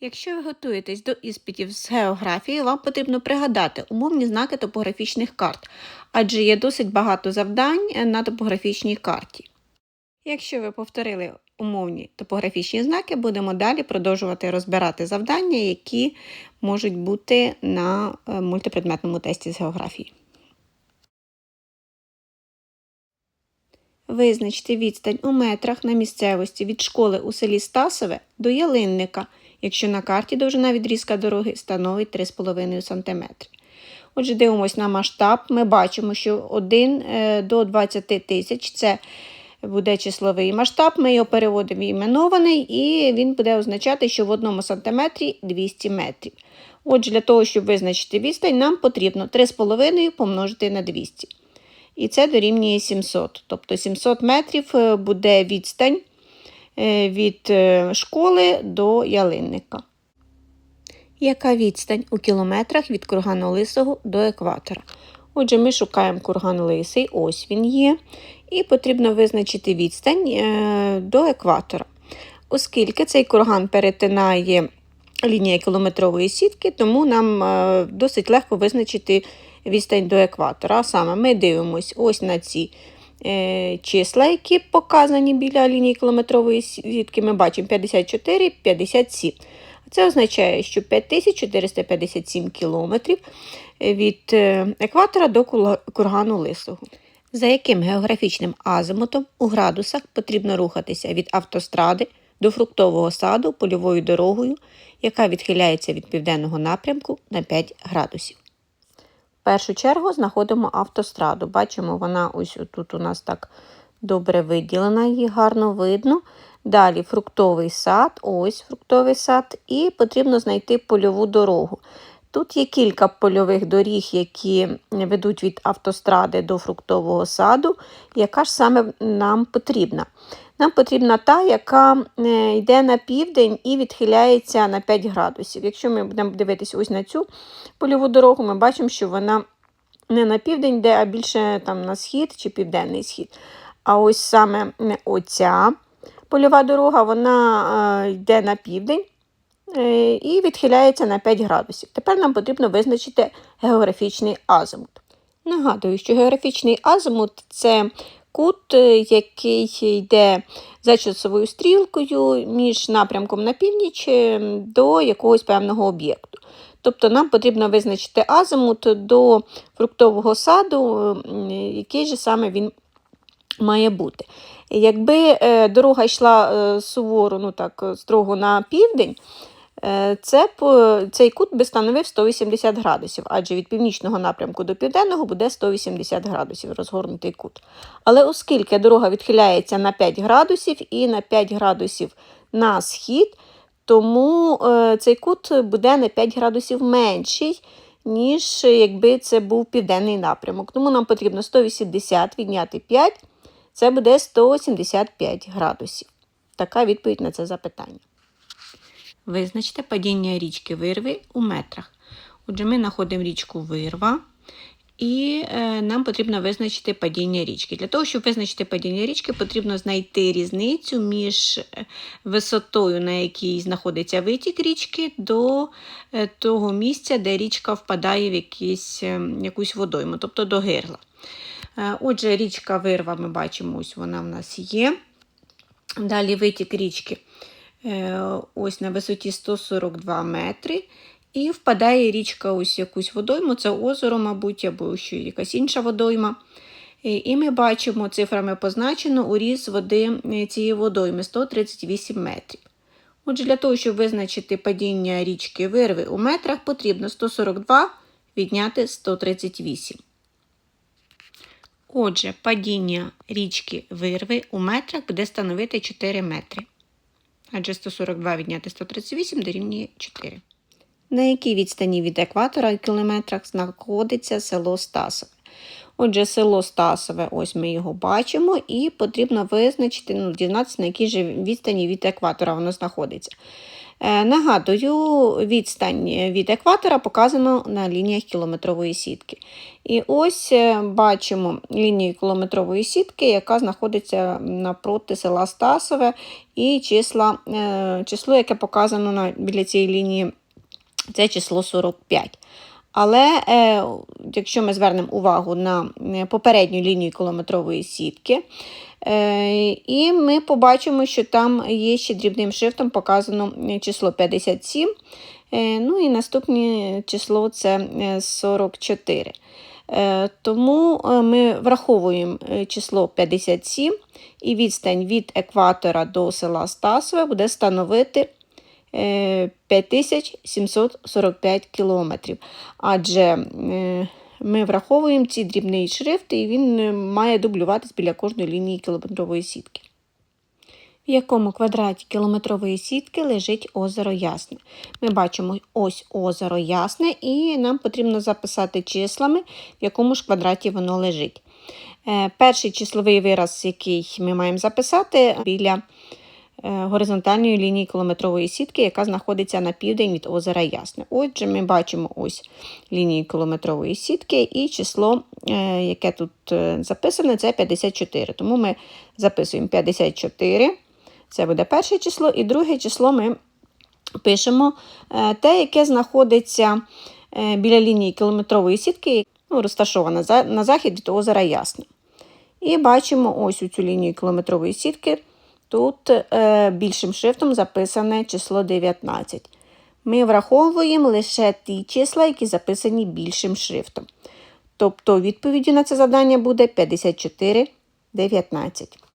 Якщо ви готуєтесь до іспитів з географії, вам потрібно пригадати умовні знаки топографічних карт, адже є досить багато завдань е, на топографічній карті. Якщо ви повторили умовні топографічні знаки, будемо далі продовжувати розбирати завдання, які можуть бути на е, мультипредметному тесті з географії. Визначте відстань у метрах на місцевості від школи у селі Стасове до ялинника, якщо на карті довжина відрізка дороги становить 3,5 см. Отже, дивимось на масштаб. Ми бачимо, що 1 е, до 20 тисяч це буде числовий масштаб. Ми його переводимо в іменований, і він буде означати, що в одному сантиметрі 200 метрів. Отже, для того, щоб визначити відстань, нам потрібно 3,5 помножити на 200. І це дорівнює 700. Тобто 700 метрів е, буде відстань від е, школи до ялинника. Яка відстань у кілометрах від кургану Лисого до екватора? Отже, ми шукаємо курган Лисий, ось він є. І потрібно визначити відстань до екватора. Оскільки цей курган перетинає лінія кілометрової сітки, тому нам досить легко визначити відстань до екватора. А саме ми дивимося ось на ці е, числа, які показані біля лінії кілометрової сітки. Ми бачимо 54, 57. Це означає, що 5457 кілометрів від е, екватора до кургану Лисого. За яким географічним азимутом у градусах потрібно рухатися від автостради до фруктового саду польовою дорогою, яка відхиляється від південного напрямку на 5 градусів. Першу чергу знаходимо автостраду. Бачимо, вона ось тут у нас так добре виділена, її гарно видно. Далі фруктовий сад, ось фруктовий сад, і потрібно знайти польову дорогу. Тут є кілька польових доріг, які ведуть від автостради до фруктового саду. Яка ж саме нам потрібна? Нам потрібна та, яка е, йде на південь і відхиляється на 5 градусів. Якщо ми будемо дивитися ось на цю польову дорогу, ми бачимо, що вона не на південь йде, а більше там на схід чи південний схід. А ось саме оця польова дорога вона е, йде на південь. Е, і відхиляється на 5 градусів. Тепер нам потрібно визначити географічний азимут. Нагадую, що географічний азимут це кут, е, який йде за часовою стрілкою між напрямком на північ е, до якогось певного об'єкту. Тобто нам потрібно визначити азимут до фруктового саду, який же саме він має бути. Якби дорога йшла суворо, ну так, строго на південь, Е, це, Цей кут би становив 180 градусів, адже від північного напрямку до південного буде 180 градусів розгорнутий кут. Але оскільки дорога відхиляється на 5 градусів і на 5 градусів на схід, тому е, цей кут буде на 5 градусів менший, ніж якби це був південний напрямок. Тому нам потрібно 180 відняти 5, це буде 175 градусів. Така відповідь на це запитання. Визначте падіння річки вирви у метрах. Отже, ми знаходимо річку вирва, і е, нам потрібно визначити падіння річки. Для того, щоб визначити падіння річки, потрібно знайти різницю між е, висотою, на якій знаходиться витік річки, до е, того місця, де річка впадає в якісь, якусь водойму, тобто до гирла. Отже, річка вирва, ми бачимо, ось вона в нас є. Далі витік річки. Е, ось на висоті 142 метри. І впадає річка ось якусь водойму, це озеро, мабуть, або ще якась інша водойма. Е, і ми бачимо, цифрами позначено уріз води е, цієї водойми 138 метрів. Отже, для того, щоб визначити падіння річки вирви у метрах, потрібно 142 відняти 138. Отже, падіння річки вирви у метрах буде становити 4 метри адже 142 відняти 138 дорівнює 4. На якій відстані від екватора в кілометрах знаходиться село Стасове? Отже, село Стасове, ось ми його бачимо, і потрібно визначити, ну, дізнатися, на якій же відстані від екватора воно знаходиться. Е, Нагадую, відстань від екватора показано на лініях кілометрової сітки. І ось е, бачимо лінію кілометрової сітки, яка знаходиться напроти села Стасове, і числа, е, число, яке показано на, біля цієї лінії, це число 45. Але е, якщо ми звернемо увагу на е, попередню лінію кілометрової сітки, е, і ми побачимо, що там є ще дрібним шрифтом показано е, число 57. Е, ну і наступне число це е, 44. Е, Тому е, ми враховуємо число 57 і відстань від екватора до села Стасове буде становити 5745 кілометрів. Адже е, ми враховуємо ці дрібний шрифт, і він е, має дублюватись біля кожної лінії кілометрової сітки. В якому квадраті кілометрової сітки лежить озеро Ясне. Ми бачимо ось озеро Ясне, і нам потрібно записати числами, в якому ж квадраті воно лежить. Е, Перший числовий вираз, який ми маємо записати, біля е, горизонтальної лінії кілометрової сітки, яка знаходиться на південь від озера Ясне. Отже, ми бачимо ось лінію кілометрової сітки, і число, е, яке тут е, записане, це 54. Тому ми записуємо 54. Це буде перше число, і друге число ми пишемо е, те, яке знаходиться е, біля лінії кілометрової сітки, ну, розташована на захід від озера Ясне. І бачимо ось у цю лінію кілометрової сітки. Тут е, більшим шрифтом записане число 19. Ми враховуємо лише ті числа, які записані більшим шрифтом. Тобто відповіддю на це завдання буде 54, 19.